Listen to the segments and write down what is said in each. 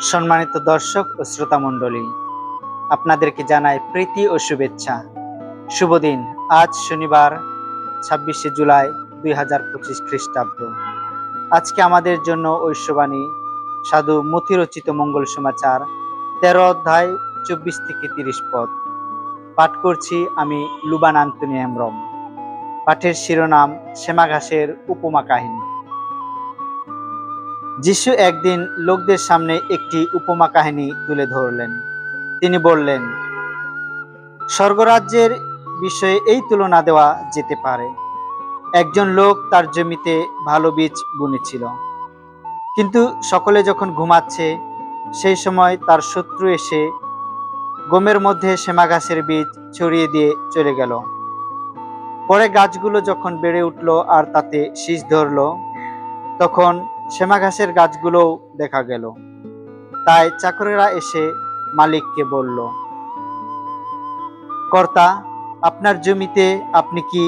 সম্মানিত দর্শক ও শ্রোতা মণ্ডলী, আপনাদেরকে জানাই প্রীতি ও শুভেচ্ছা। শুভ দিন। আজ শনিবার, ছাব্বিশে জুলাই দুই হাজার পঁচিশ খ্রিস্টাব্দ। আজকে আমাদের জন্য ঐশ্ববাণী, সাধু মতিরচিত মঙ্গল সমাচার, তেরো অধ্যায়, চব্বিশ থেকে তিরিশ পদ। পাঠ করছি আমি লুবান আন্তনি হেমব্রম। পাঠের শিরোনাম শ্যামা ঘাসের উপমা কাহিনী। যিশু একদিন লোকদের সামনে একটি উপমা কাহিনী তুলে ধরলেন। তিনি বললেন, স্বর্গরাজ্যের বিষয়ে এই তুলনা দেওয়া যেতে পারে। একজন লোক তার জমিতে ভালো বীজ বুনেছিল। কিন্তু সকলে যখন ঘুমাচ্ছে, সেই সময় তার শত্রু এসে গমের মধ্যে সেমা গাছের বীজ ছড়িয়ে দিয়ে চলে গেল। পরে গাছগুলো যখন বেড়ে উঠল আর তাতে শীষ ধরলো, তখন সেমা ঘাসের গাছগুলোও দেখা গেল। তাই চাকরেরা এসে মালিককে বলল, কর্তা, আপনার জমিতে আপনি কি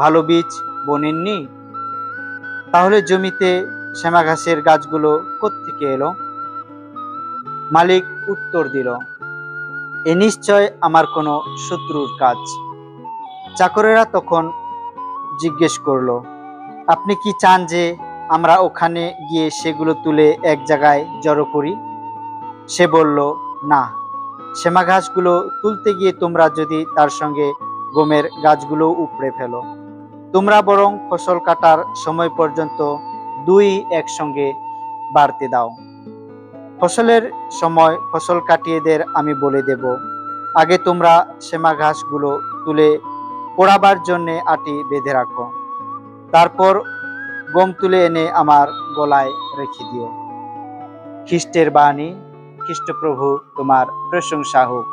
ভালো বীজ বোনেননি? তাহলে জমিতে শ্যামা ঘাসের গাছগুলো কোত্থেকে এলো? মালিক উত্তর দিল, এ নিশ্চয় আমার কোনো শত্রুর কাজ। চাকরেরা তখন জিজ্ঞেস করল, আপনি কি চান যে আমরা ওখানে গিয়ে সেগুলো তুলে এক জায়গায় জড়ো করি। সে বলল, না, শ্যামা ঘাসগুলো তুলতে গিয়ে তোমরা যদি তার সঙ্গে গমের গাছগুলো উপড়ে ফেলো। তোমরা বরং ফসল কাটার সময় পর্যন্ত দুই একসঙ্গে বাড়তে দাও। ফসলের সময় ফসল কাটিয়েদের আমি বলে দেব, আগে তোমরা শ্যামা ঘাসগুলো তুলে পোড়াবার জন্যে আটি বেঁধে রাখো। তারপর গম তুলে এনে আমার গলায় রেখে দিও। খ্রিস্টের বাণী খ্রিস্টপ্রভু তোমার প্রশংসা হোক।